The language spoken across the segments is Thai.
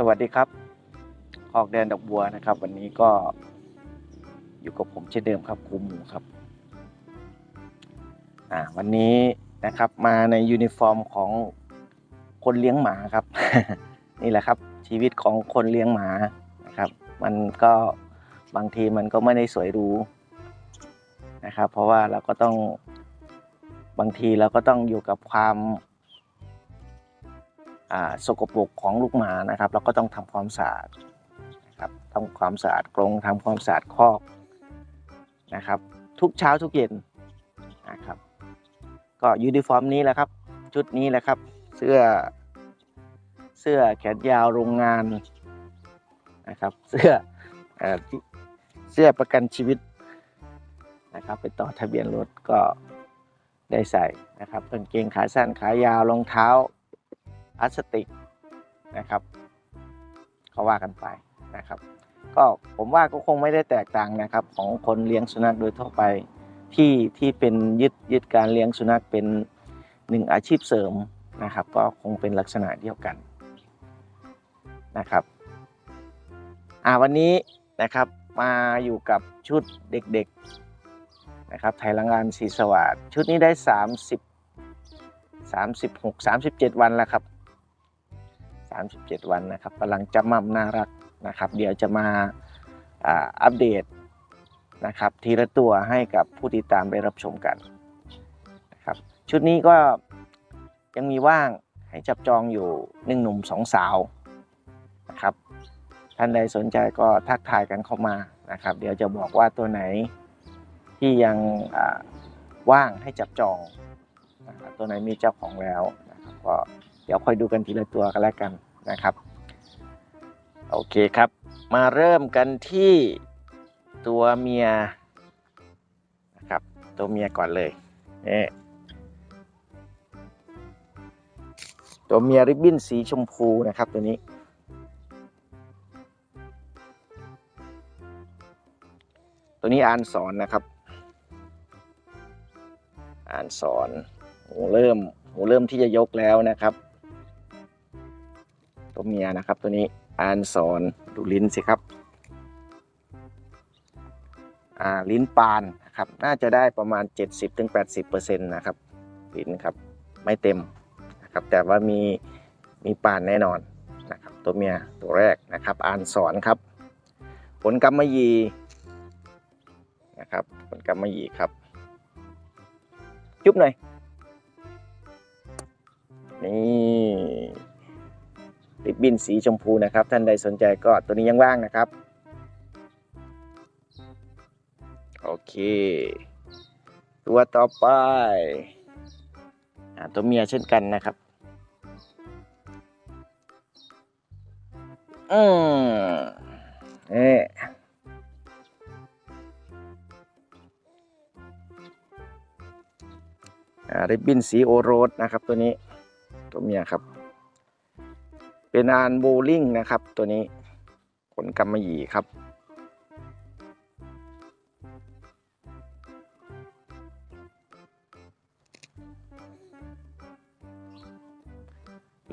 สวัสดีครับคอกแดนดอกบัวนะครับ วันนี้ก็อยู่กับผมเช่นเดิมครับครูหมูครับอ่าวันนี้นะครับมาในยูนิฟอร์มของคนเลี้ยงหมาครับ นี่แหละครับชีวิตของคนเลี้ยงหมานะครับ มันก็บางทีมันก็ไม่ได้สวยรูนะครับ เพราะว่าเราก็ต้องบางทีเราก็ต้องอยู่กับความ สกปรกของลูกหมานะครับ เราก็ต้องทำความสะอาดนะครับทำความสะอาดกรงทำความสะอาดคอกนะครับ ทุกเช้าทุกเย็นนะครับ ก็ยูนิฟอร์มนี้แหละครับ ชุดนี้แหละครับเสื้อเสื้อแขนยาวโรงงานนะครับ เสื้อเอ่อที่เสื้อประกันชีวิตนะครับไปต่อทะเบียนรถก็ได้ใส่นะครับกางเกงขาสั้นขายาวรองเท้า พลาสติกนะครับเขาว่ากันไปนะครับ ก็ผมว่าก็คงไม่ได้แตกต่างนะครับ ของคนเลี้ยงสุนัขโดยทั่วไปที่ที่เป็นยึดยึดการเลี้ยงสุนัขเป็นหนึ่งอาชีพเสริมนะครับ ก็คงเป็นลักษณะเดียวกันนะครับอ่าวันนี้นะครับมาอยู่กับชุดเด็กๆนะครับไทยลังงานศรีสวัสดิ์ชุดนี้ได้ 30 36 37 วันแล้วครับ 37 วันนะครับกำลังจำมั่มน่ารักนะครับ เดี๋ยวจะมาอัปเดตนะครับ ทีละตัวให้กับผู้ติดตามได้รับชมกันนะครับ ชุดนี้ก็ยังมีว่างให้จับจองอยู่หนึ่งหนุ่มสองสาวนะครับ ท่านใดสนใจก็ทักทายกันเข้ามานะครับ เดี๋ยวจะบอกว่าตัวไหนที่ยังว่างให้จับจอง ตัวไหนมีเจ้าของแล้วนะครับก็เดี๋ยวค่อยดูกันทีละตัวกันแล้วกัน นะครับ โอเคครับ มาเริ่มกันที่ตัวเมียนะครับ ตัวเมียก่อนเลยเนี่ตัวเมียริบบิ้นสีชมพูนะครับตัวนี้ตัวนี้อ่านสอนนะครับ อ่านสอนหูเริ่มหูเริ่มที่จะยกแล้วนะครับ เมียนะครับตัวนี้อ่านสอนดูลิ้นสิครับอ่าลิ้นปานนะครับน่าจะได้ประมาณ 70-80%นะครับลิ้นครับไม่เต็มนะครับแต่ว่ามีมีปานแน่นอนนะครับตัวเมียตัวแรกนะครับอ่านสอนครับ ผลกำมยีนะครับผลกำมยีครับ จุ๊บหน่อยนี่ ริบบิ้นสีชมพูนะครับ ท่านใดสนใจก็ตัวนี้ยังว่างนะครับ โอเค ตัวต่อไปอตัวเมียเช่นกันนะครับอืมนี่อ่าริบบิ้นสีโอโรสนะครับตัวนี้ ตัวเมียครับ เป็นอานโบลิ่งนะครับ ตัวนี้ขนกำมะหยี่ครับ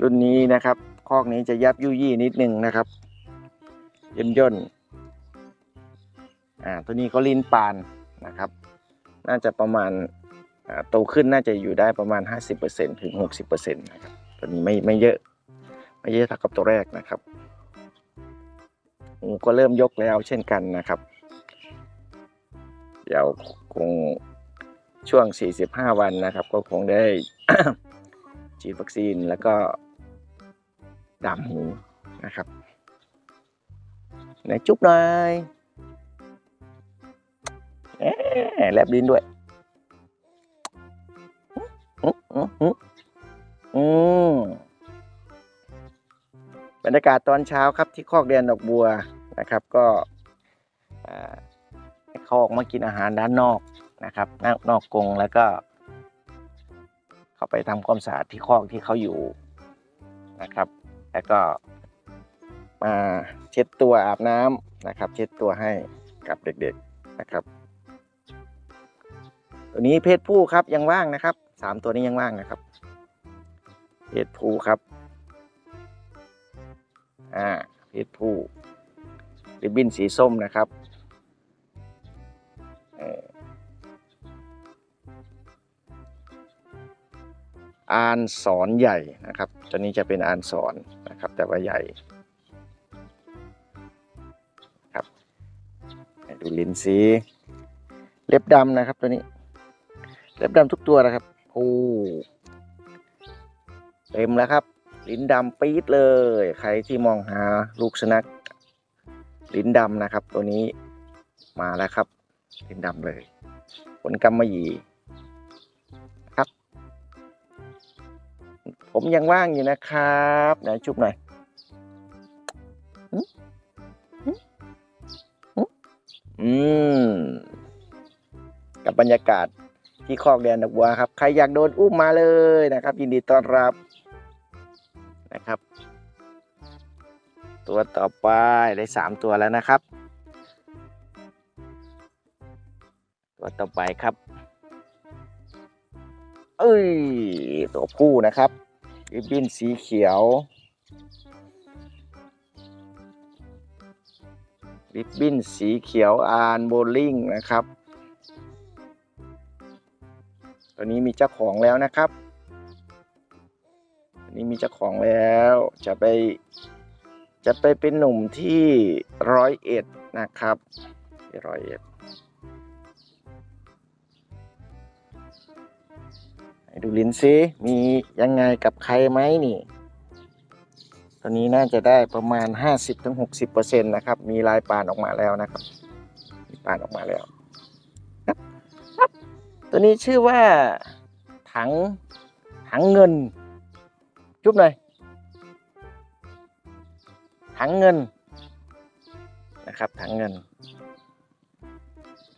รุ่นนี้นะครับคอกนี้จะยับยุยี่นิดนึงนะครับย่นย่นอ่าตัวนี้ก็ลิ้นปานนะครับ น่าจะประมาณอ่าโตขึ้นน่าจะอยู่ได้ประมาณ 50%ถึง 60%นะครับ ตัวนี้ไม่ไม่เยอะ ไม่เยอะเท่ากับตัวแรกนะครับก็เริ่มยกแล้วเช่นกันนะครับ เดี๋ยวคงช่วง 45 วันนะครับ ก็คงได้ฉีดวัคซีนแล้วก็ดามหูนะครับไหนจุ๊บหน่อยแหมแลบลิ้นด้วยอืมอืมอืมอืม บรรยากาศตอนเช้าครับที่คอกเรียนดอกบัวนะครับ ก็ให้เขาออกมากินอาหารด้านนอกนะครับนอกนอกกรงแล้วก็ เข้าไปทำความสะอาดที่คอกที่เขาอยู่นะครับ แล้วก็มาเช็ดตัวอาบน้ำนะครับ เช็ดตัวให้กับเด็กๆนะครับ ตัวนี้เพศผู้ครับยังว่างนะครับสามตัวนี้ยังว่างนะครับเพศผู้ครับ อ่าเพศผู้ริบบิ้นสีส้มนะครับอ่านสอนใหญ่นะครับ ตัวนี้จะเป็นอานสอนนะครับ แต่ว่าใหญ่ครับดูลิ้นสีเล็บดำนะครับตัวนี้ เล็บดำทุกตัวนะครับโอ้เต็มแล้วครับ ลิ้นดำปี๊ดเลย ใครที่มองหาลูกสุนัขลิ้นดำนะครับ ตัวนี้มาแล้วครับ ลิ้นดำเลยขนกำมหยี่ครับ ผมยังว่างอยู่นะครับไหนจุบหน่อยหึหึหึอืมกับบรรยากาศที่คอกแดนดอกบัวครับ ใครอยากโดนอุ้มมาเลยนะครับ ยินดีต้อนรับ นะครับ ตัวต่อไปได้สามตัวแล้วนะครับ ตัวต่อไปครับ เอ้ย ตัวผู้นะครับริบบิ้นสีเขียวริบบิ้นสีเขียวอานโบลิ่งนะครับ ตัวนี้มีเจ้าของแล้วนะครับ นี้มีเจ้าของแล้ว จะไป จะไปเป็นหนุ่มที่ร้อยเอ็ดนะครับที่ร้อยเอ็ดดูลิ้นซิมียังไงกับใครไหมนี่ตัวนี้น่าจะได้ประมาณ 50-60%นะครับ มีลายปานออกมาแล้วนะครับ มีปานออกมาแล้ว ตัวนี้ชื่อว่าถังถังเงิน จุ๊บหน่อยถังเงินนะครับถังเงิน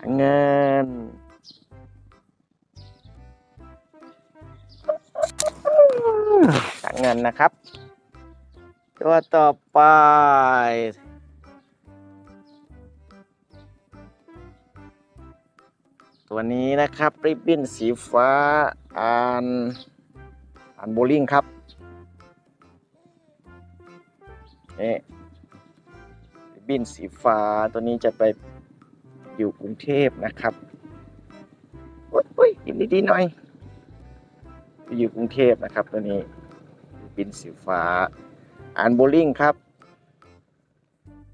ถังเงิน ถังเงินนะครับ ตัวต่อไปตัวนี้นะครับริบบิ้นสีฟ้าอ่านอ่านโบลิ่งครับ นี่ริบบิ้นสีฟ้าตัวนี้จะไปอยู่กรุงเทพนะครับโอ้ยอ้ยยินดีหน่อยไปอยู่กรุงเทพนะครับ ตัวนี้บินสีฟ้า อ่านโบลิ่งครับ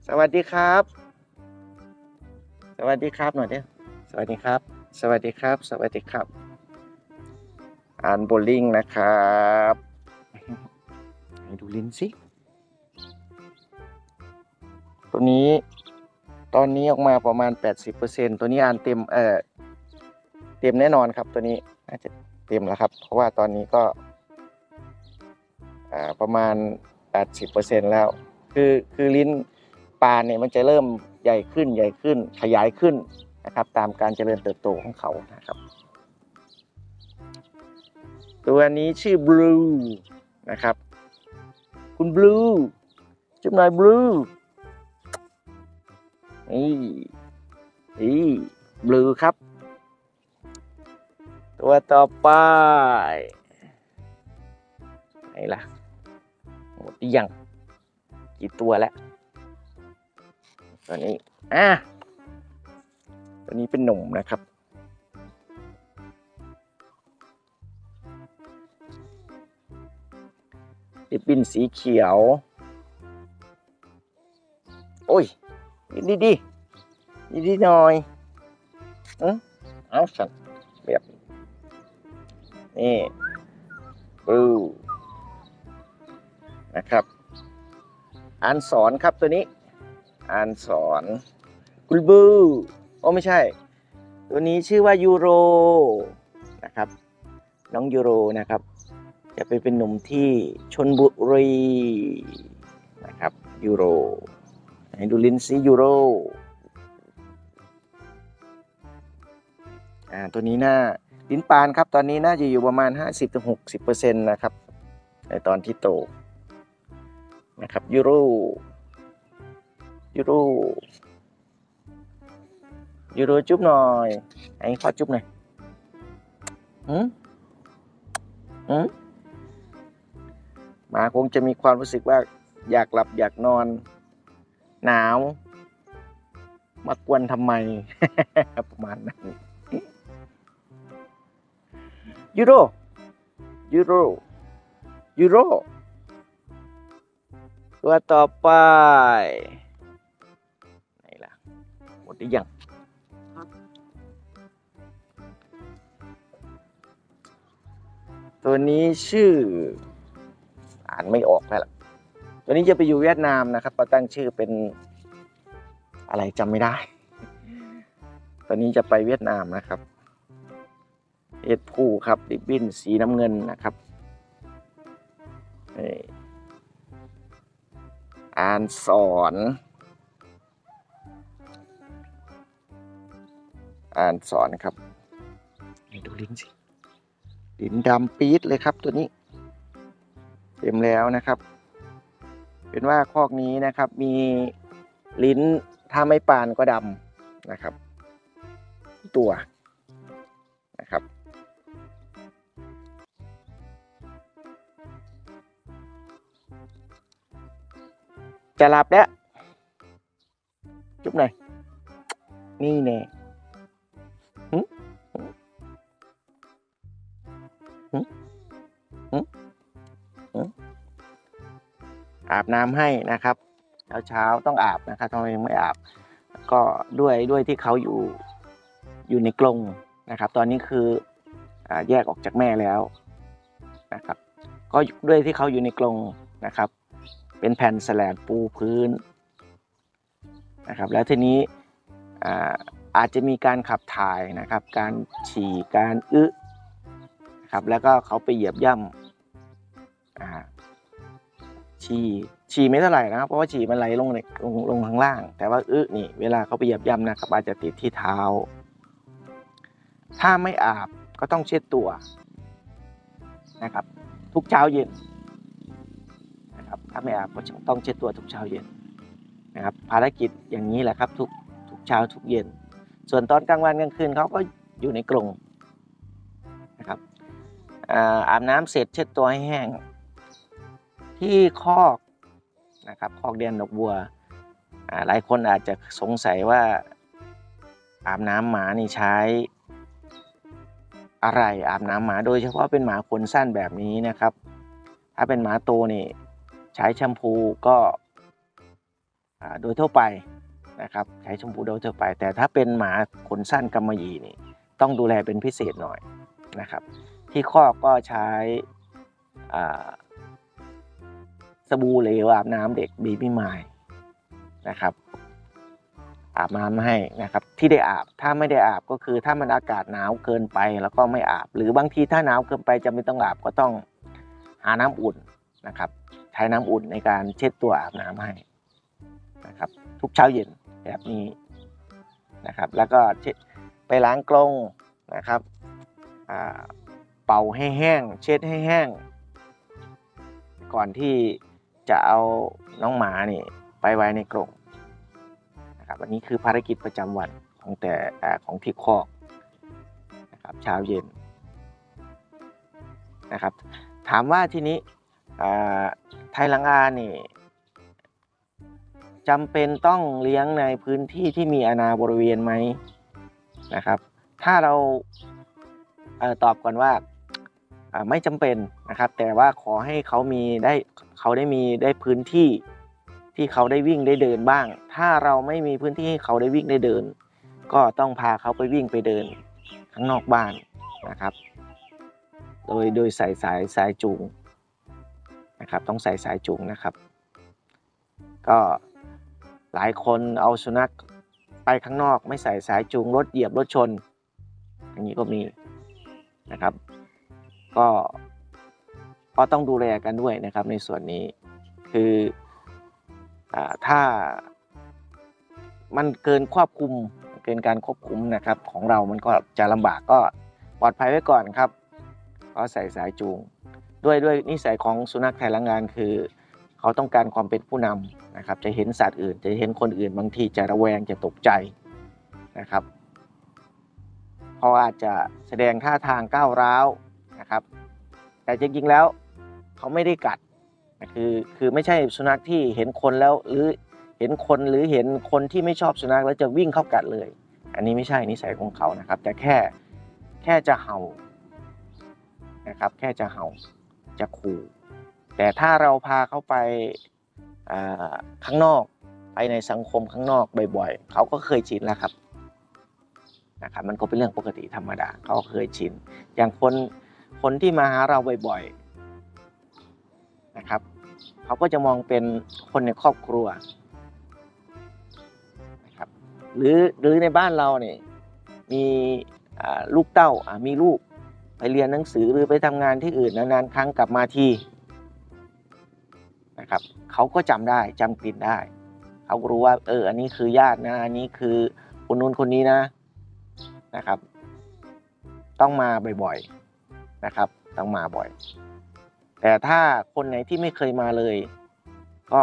สวัสดีครับ สวัสดีครับหน่อยเด้อสวัสดีครับ สวัสดีครับ สวัสดีครับ อ่านโบลิ่งนะครับ ให้ดูลิ้นสิ ตัวนี้ตอนนี้ออกมาประมาณ 80%ตัวนี้อ่านเต็มเอ่อเต็มแน่นอนครับ ตัวนี้น่าจะเต็มแล้วครับ เพราะว่าตอนนี้ก็อ่าประมาณ 80%แล้ว คือคือลิ้นปลาเนี่ยมันจะเริ่มใหญ่ขึ้นใหญ่ขึ้นขยายขึ้นนะครับ ตามการเจริญเติบโตของเขานะครับ ตัวนี้ชื่อบลูนะครับ คุณบลูจุ๊บหน่อยบลู นี่นี่บลูครับ ตัวต่อไปไหนล่ะหมดยังกี่ตัวแล้วตัวนี้อะตัวนี้เป็นหนุ่มนะครับริบบินสีเขียว โอ้ย ดีดีดีดีหน่อยเออเอาสัตว์แบบนี่บูนะครับ อ่านสอนครับตัวนี้ อ่านสอนกุลบูโอ้ไม่ใช่ ตัวนี้ชื่อว่ายูโรนะครับ น้องยูโรนะครับ จะไปเป็นหนุ่มที่ชนบุรีนะครับยูโร ให้ดูลิ้นซียูโรอ่าตัวนี้น่าลิ้นปานครับ ตอนนี้น่าจะอยู่ประมาณ 50-60%นะครับ ในตอนที่โตนะครับยูโรยูโรยูโรจุ๊บหน่อยให้พ่อจุ๊บหน่อยหืมหืมหมาคงจะมีความรู้สึกว่าอยากหลับอยากนอน หนาว มากวนทำไม ประมาณนั้นยูโรยูโรยูโรตัวต่อไปไหนล่ะ หมดหรือยังตัวนี้ชื่อ อ่านไม่ออกแล้วล่ะ ตัวนี้จะไปอยู่เวียดนามนะครับเราตั้งชื่อเป็นอะไรจำไม่ได้ ตัวนี้จะไปเวียดนามนะครับเพศผู้ครับริบบิ้นสีน้ำเงินนะครับนี่อ่านสอนอ่านสอนครับให้ดูลิ้นสิลิ้นดำปี๊ดเลยครับตัวนี้ เต็มแล้วนะครับ เป็นว่าคอกนี้นะครับ มีลิ้นถ้าไม่ปานก็ดำนะครับ ตัวนะครับจะหลับแล้ว จุ๊บหน่อย นี่แน่ อาบน้ำให้นะครับเช้าเช้าต้องอาบนะครับทำไมไม่อาบ ก็ด้วยด้วยที่เขาอยู่อยู่ในกรงนะครับ ตอนนี้คืออแยกออกจากแม่แล้วนะครับ ก็ด้วยที่เขาอยู่ในกรงนะครับ เป็นแผ่นแสลนปูพื้นนะครับ แล้วทีนี้อาอาจจะมีการขับถ่ายนะครับ การฉี่การอึนะครับแล้วก็เขาไปเหยียบย่ำ ฉี่ฉี่ไม่เท่าไหร่นะครับเพราะว่าฉี่มันไหลลงในลงลงข้างล่าง แต่ว่าอึนี่เวลาเขาไปเหยียบย่ำนะครับอาจจะติดที่เท้า ถ้าไม่อาบก็ต้องเช็ดตัวนะครับ ทุกเช้าเย็นนะครับ ถ้าไม่อาบก็ต้องเช็ดตัวทุกเช้าเย็นนะครับ ภารกิจอย่างนี้แหละครับทุกทุกเช้าทุกเย็น ส่วนตอนกลางวันกลางคืนเขาก็อยู่ในกรงนะครับอาอาบน้ำเสร็จเช็ดตัวให้แห้ง ที่คอกนะครับคอกเดียนดอกบัวหลายคนอาจจะสงสัยว่าอาบน้ำหมานี่ใช้อะไรอาบน้ำหมาโดยเฉพาะเป็นหมาขนสั้นแบบนี้นะครับ ถ้าเป็นหมาโตนี่ใช้แชมพูก็อ่าโดยทั่วไปนะครับใช้แชมพูโดยทั่วไป แต่ถ้าเป็นหมาขนสั้นกำมะหยี่นี่ต้องดูแลเป็นพิเศษหน่อยนะครับ ที่คอกก็ใช้อ่า สบู่เหลวอาบน้ำเด็กบีบี้ไมล์นะครับ อาบน้ำให้นะครับ ที่ได้อาบถ้าไม่ได้อาบก็คือถ้ามันอากาศหนาวเกินไปแล้วก็ไม่อาบ หรือบางทีถ้าหนาวเกินไปจะไม่ต้องอาบก็ต้องหาน้ำอุ่นนะครับ ใช้น้ำอุ่นในการเช็ดตัวอาบน้ำให้นะครับ ทุกเช้าเย็นแบบนี้นะครับ แล้วก็เช็ดไปล้างกรงนะครับอ่าเป่าให้แห้ง เช็ดให้แห้ง ก่อนที่ จะเอาน้องหมานี่ไปไว้ในกรงนะครับอันนี้คือภารกิจประจำวันของแต่ของที่คอกนะครับเช้าเย็นนะครับ ถามว่าทีนี้ไทยลังอานี่จำเป็นต้องเลี้ยงในพื้นที่ที่มีอาณาบริเวณไหมนะครับ ถ้าเราเออตอบก่อนว่าอ่าไม่จำเป็นนะครับ แต่ว่าขอให้เขามีได้ เขาได้มีได้พื้นที่ที่เขาได้วิ่งได้เดินบ้าง ถ้าเราไม่มีพื้นที่ให้เขาได้วิ่งได้เดิน ก็ต้องพาเขาไปวิ่งไปเดินข้างนอกบ้านนะครับ โดยโดยใส่สายสายจูงนะครับ ต้องใส่สายจูงนะครับ ก็หลายคนเอาสุนัขไปข้างนอกไม่ใส่สายจูงรถเหยียบรถชน อย่างนี้ก็มีนะครับ ก็ ก็ต้องดูแลกันด้วยนะครับในส่วนนี้คืออถ้ามันเกินควบคุมเกินการควบคุมนะครับ ของเรามันก็จะลำบากก็ปลอดภัยไว้ก่อนครับก็ใส่สายจูง ด้วยด้วยนิสัยของสุนัขไทยละงานคือ เขาต้องการความเป็นผู้นำนะครับ จะเห็นสัตว์อื่น จะเห็นคนอื่นบางทีจะระแวงจะตกใจนะครับเขาอาจจะแสดงท่าทางก้าวร้าวนะครับ แต่จริงๆแล้วเขาไม่ได้กัดคือคือไม่ใช่สุนัขที่เห็นคนแล้วหรือเห็นคนหรือเห็นคนที่ไม่ชอบสุนัขแล้วจะวิ่งเข้ากัดเลย อันนี้ไม่ใช่นิสัยของเขานะครับ แต่แค่แค่จะเห่านะครับ แค่จะเห่าจะขู่แต่ถ้าเราพาเขาไปข้างนอกไปในสังคมข้างนอกบ่อยๆเขาก็เคยชินแล้วครับนะครับมันก็เป็นเรื่องปกติธรรมดาเขาเคยชิน อย่างคน คนที่มาหาเราบ่อยๆนะครับเขาก็จะมองเป็นคนในครอบครัวนะครับหรือหรือในบ้านเราเนี่ยมีลูกเต้ามีลูกไปเรียนหนังสือหรือไปทำงานที่อื่นนานๆครั้งกลับมาทีนะครับเขาก็จำได้จำกลิ่นได้เขารู้ว่าเอออันนี้คือญาตินะอันนี้คือคนนู้นคนนี้นะนะครับ ต้องมาบ่อยๆ นะครับต้องมาบ่อย แต่ถ้าคนไหนที่ไม่เคยมาเลย ก็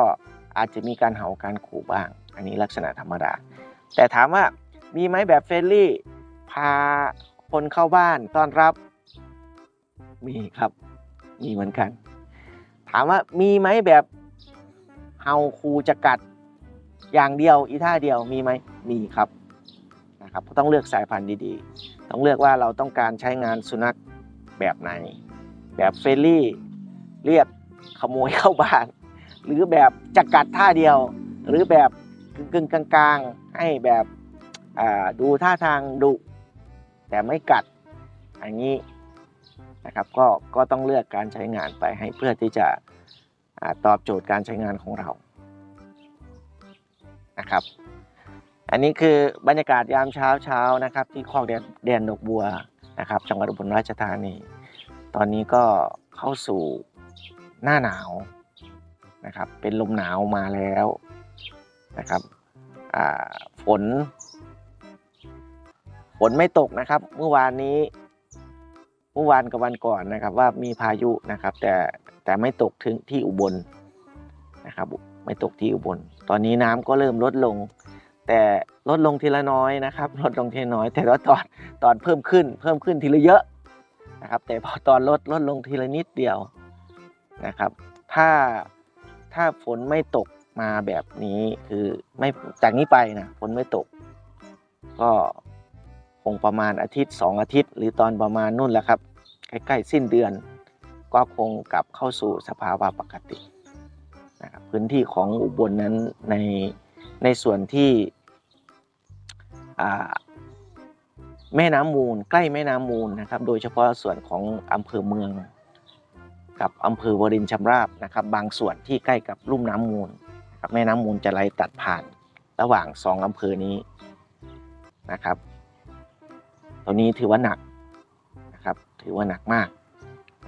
อาจจะมีการเห่าการขู่บ้าง อันนี้ลักษณะธรรมดา แต่ถามว่ามีไหมแบบเฟรนลี่พาคนเข้าบ้านต้อนรับ มีครับ มีเหมือนกัน ถามว่ามีไหมแบบเห่าคูจะกัดอย่างเดียวอีท่าเดียวมีไหมมีครับนะครับต้องเลือกสายพันธุ์ดีๆ ต้องเลือกว่าเราต้องการใช้งานสุนัข แบบไหน แบบเฟรลี่เรียกขโมยเข้าบ้าน หรือแบบจะกัดท่าเดียว หรือแบบกึ่งกลางๆ ให้แบบดูท่าทางดุแต่ไม่กัดอันนี้นะครับก็ก็ต้องเลือกการใช้งานไปให้เพื่อที่จะอตอบโจทย์การใช้งานของเรานะครับ อันนี้คือบรรยากาศยามเช้าเช้านะครับ ที่คลอกแดนแดนดอกบัว นะครับ จังหวัดอุบลราชธานี ตอนนี้ก็เข้าสู่หน้าหนาวนะครับ เป็นลมหนาวมาแล้วนะครับฝน ฝนไม่ตกนะครับ เมื่อวานนี้ เมื่อวานกับวันก่อนนะครับ ว่ามีพายุนะครับ แต่แต่ไม่ตกถึงที่อุบลนะครับ ไม่ตกที่อุบล ตอนนี้น้ำก็เริ่มลดลง แต่ลดลงทีละน้อยนะครับลดลงทีละน้อย แต่ว่าตอนตอนเพิ่มขึ้น เพิ่มขึ้นทีละเยอะนะครับ แต่พอตอนลดลดลงทีละนิดเดียวนะครับ ถ้าถ้าฝนไม่ตกมาแบบนี้คือไม่จากนี้ไปนะฝนไม่ตก ก็คงประมาณอาทิตย์สองอาทิตย์ หรือตอนประมาณนู่นแหละครับ ใกล้ๆสิ้นเดือน ก็คงกลับเข้าสู่สภาวะปกตินะครับพื้นที่ของอุบลนั้นในในส่วนที่ แม่น้ำมูล ใกล้แม่น้ำมูลนะครับ โดยเฉพาะส่วนของอำเภอเมือง กับอำเภอวรินชำราบนะครับ บางส่วนที่ใกล้กับลุ่มน้ำมูลครับแม่น้ำมูลจะไหลตัดผ่านระหว่างสองอำเภอนี้นะครับ ตัวนี้ถือว่าหนักนะครับ ถือว่าหนักมาก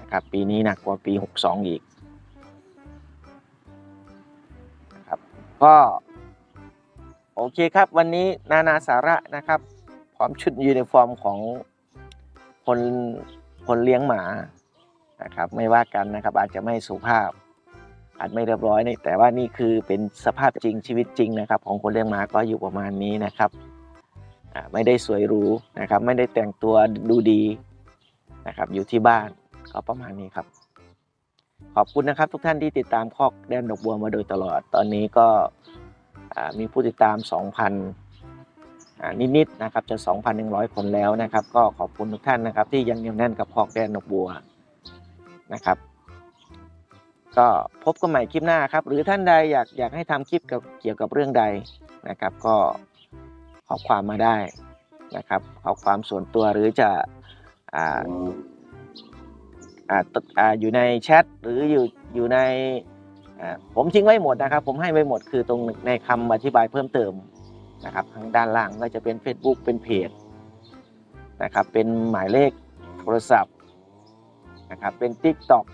นะครับ ปีนี้หนักกว่าปี 62 อีกนะครับก็ โอเคครับ วันนี้นานาสาระนะครับ พร้อมชุดยูนิฟอร์มของคนคนเลี้ยงหมานะครับ ไม่ว่ากันนะครับ อาจจะไม่สุภาพ อาจไม่เรียบร้อยนี่แต่ว่านี่คือเป็นสภาพจริงชีวิตจริงนะครับ ของคนเลี้ยงหมาก็อยู่ประมาณนี้นะครับไม่ได้สวยหรูนะครับ ไม่ได้แต่งตัวดูดีนะครับ อยู่ที่บ้านก็ประมาณนี้ครับ ขอบคุณนะครับทุกท่านที่ติดตามคอกแดนดอกบัวมาโดยตลอดตอนนี้ก็ มีผู้ติดตาม 2,000 นิดๆนะครับจะ 2,100 คนแล้วนะครับ ก็ขอบคุณทุกท่านนะครับ ที่ยังเหนียวแน่นกับคอกแดนดอกบัวนะครับ ก็พบกันใหม่คลิปหน้าครับ หรือท่านใดอยากอยากให้ทำคลิปเกี่ยวกับเรื่องใดนะครับ ก็ขอความมาได้นะครับขอความส่วนตัวหรือจะอ่าอ่าอ่าอยู่ในแชทหรืออยู่อยู่ใน ผมทิ้งไว้หมดนะครับ ผมให้ไว้หมดคือตรงในคำอธิบายเพิ่มเติมนะครับทางด้านล่างก็จะเป็น Facebook เป็นเพจนะครับเป็นหมายเลขโทรศัพท์นะครับเป็น TikTok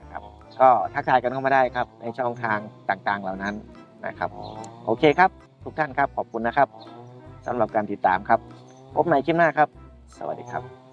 นะครับก็ทักทายกันเข้ามาได้ครับในช่องทางต่างๆเหล่านั้นนะครับโอเคครับ ทุกท่านครับขอบคุณนะครับสำหรับการติดตามครับ พบใหม่คลิปหน้าครับ สวัสดีครับ